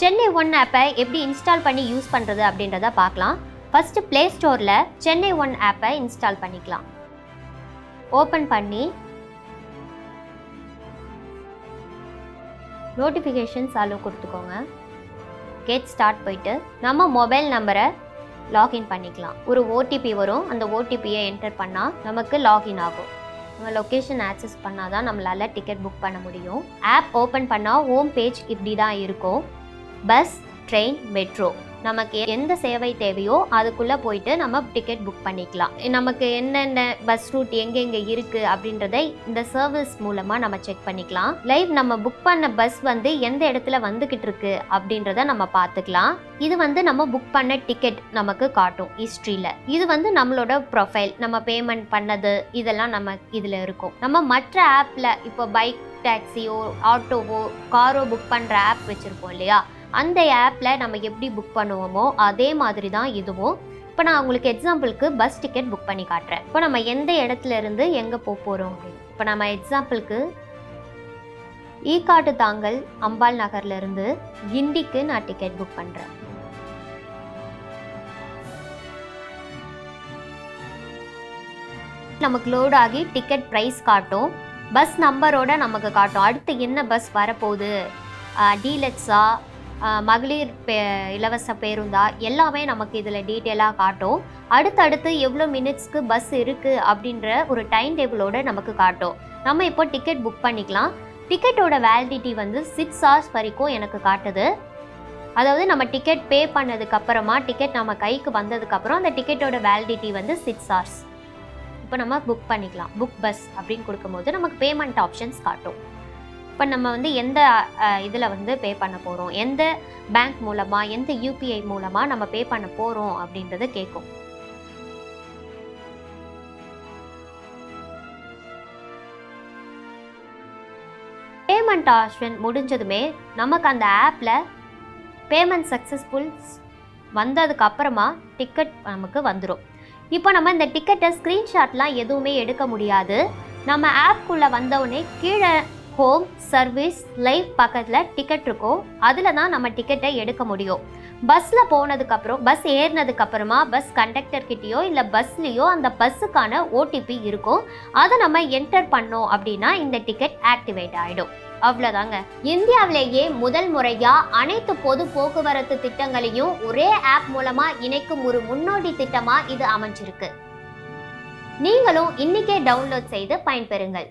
Chennai one ஆப்பை எப்படி install பண்ணி யூஸ் பண்ணுறது அப்படின்றத பார்க்கலாம். ஃபஸ்ட்டு ப்ளே ஸ்டோரில் சென்னை ஒன் ஆப்பை இன்ஸ்டால் பண்ணிக்கலாம். ஓப்பன் பண்ணி நோட்டிஃபிகேஷன்ஸ் அலோ கொடுத்துக்கோங்க. கெட் ஸ்டார்ட் போயிட்டு நம்ம மொபைல் நம்பரை லாகின் பண்ணிக்கலாம். ஒரு ஓடிபி வரும். அந்த ஓடிபியை என்டர் பண்ணால் நமக்கு லாகின் ஆகும். நம்ம லொக்கேஷன் ஆக்சஸ் பண்ணால் தான் நம்மளால் டிக்கெட் புக் பண்ண முடியும். ஆப் ஓப்பன் பண்ணால் ஹோம் பேஜ் இப்படி தான் இருக்கும். பஸ் ட்ரெயின் மெட்ரோ நமக்கு எந்த சேவை தேவையோ அதுக்குள்ளே போயிட்டு நம்ம டிக்கெட் புக் பண்ணிக்கலாம். நமக்கு என்னென்ன பஸ் ரூட் எங்கெங்கே இருக்குது அப்படின்றத இந்த சர்வீஸ் மூலமாக நம்ம செக் பண்ணிக்கலாம். லைவ் நம்ம புக் பண்ண பஸ் வந்து எந்த இடத்துல வந்துக்கிட்டு இருக்கு அப்படின்றத நம்ம பார்த்துக்கலாம். இது வந்து நம்ம புக் பண்ண டிக்கெட் நமக்கு காட்டும் ஹிஸ்ட்ரியில் இது வந்து நம்மளோட ப்ரொஃபைல் நம்ம பேமெண்ட் பண்ணது இதெல்லாம் நம்ம இதில் இருக்கும். நம்ம மற்ற ஆப்பில் இப்போ பைக் டாக்ஸியோ ஆட்டோவோ காரோ புக் பண்ணுற ஆப் வச்சுருப்போம் இல்லையா? அந்த ஆப்பில் நம்ம எப்படி புக் பண்ணுவோமோ அதே மாதிரி தான் இதுவும். இப்போ நான் உங்களுக்கு எக்ஸாம்பிளுக்கு பஸ் டிக்கெட் புக் பண்ணி காட்டுறேன். இப்போ நம்ம எந்த இடத்துல இருந்து எங்கே போக போகிறோம் அப்படின்னு. இப்போ நம்ம எக்ஸாம்பிளுக்கு ஈக்காட்டு தாங்கல் அம்பாள் நகர்லேருந்து கிண்டிக்கு நான் டிக்கெட் புக் பண்ணுறேன் நமக்கு லோட் ஆகி டிக்கெட் ப்ரைஸ் காட்டும். பஸ் நம்பரோட நமக்கு காட்டும். அடுத்து என்ன பஸ் வரப்போகுது? டீலக்ஸா மகளிர் பே இலவச பேருந்தா எல்லாமே நமக்கு இதில் டீட்டெயிலாக காட்டும். அடுத்தடுத்து எவ்வளோ மினிட்ஸ்க்கு பஸ் இருக்குது அப்படின்ற ஒரு டைம் டேபிளோட நமக்கு காட்டும். நம்ம இப்போ டிக்கெட் புக் பண்ணிக்கலாம். டிக்கெட்டோட வேலிடிட்டி வந்து சிக்ஸ் ஹவர்ஸ் வரைக்கும் எனக்கு காட்டுது. அதாவது நம்ம டிக்கெட் பே பண்ணதுக்கப்புறமா டிக்கெட் நம்ம கைக்கு வந்ததுக்கப்புறம் அந்த டிக்கெட்டோட வேலிடிட்டி வந்து சிக்ஸ் ஹவர்ஸ் இப்போ நம்ம புக் பண்ணிக்கலாம். புக் பஸ் அப்படின்னு கொடுக்கும்போது நமக்கு பேமெண்ட் ஆப்ஷன்ஸ் காட்டும். இப்போ நம்ம வந்து எந்த இதில் வந்து பே பண்ண போகிறோம் எந்த பேங்க் மூலமாக எந்த யூபிஐ மூலமாக நம்ம பே பண்ண போகிறோம் அப்படின்றத கேட்கும் பேமெண்ட் ஆப்ஷன் முடிஞ்சதுமே நமக்கு அந்த ஆப்பில் பேமெண்ட் சக்ஸஸ்ஃபுல் வந்ததுக்கு அப்புறமா டிக்கெட் நமக்கு வந்துடும் இப்போ நம்ம இந்த டிக்கெட்டை ஸ்க்ரீன்ஷாட்லாம் எதுவுமே எடுக்க முடியாது. நம்ம ஆப்குள்ளே வந்தவுடனே கீழே ஹோம் சர்வீஸ் லைஃப் பக்கத்தில் டிக்கெட் இருக்கும். அதில் தான் நம்ம டிக்கெட்டை எடுக்க முடியும். பஸ்ஸில் போனதுக்கப்புறம் பஸ் ஏறினதுக்கப்புறமா பஸ் கண்டக்டர்கிட்டயோ இல்லை பஸ்லேயோ அந்த பஸ்ஸுக்கான ஓடிபி இருக்கும். அதை நம்ம என்டர் பண்ணோம் அப்படின்னா இந்த டிக்கெட் ஆக்டிவேட் ஆகிடும் அவ்வளோதாங்க இந்தியாவிலேயே முதல் முறையாக அனைத்து பொது போக்குவரத்து திட்டங்களையும் ஒரே ஆப் மூலமாக இணைக்கும் ஒரு முன்னோடி திட்டமாக இது அமைஞ்சிருக்கு. நீங்களும் இன்னைக்கே டவுன்லோட் செய்து பயன்பெறுங்கள்.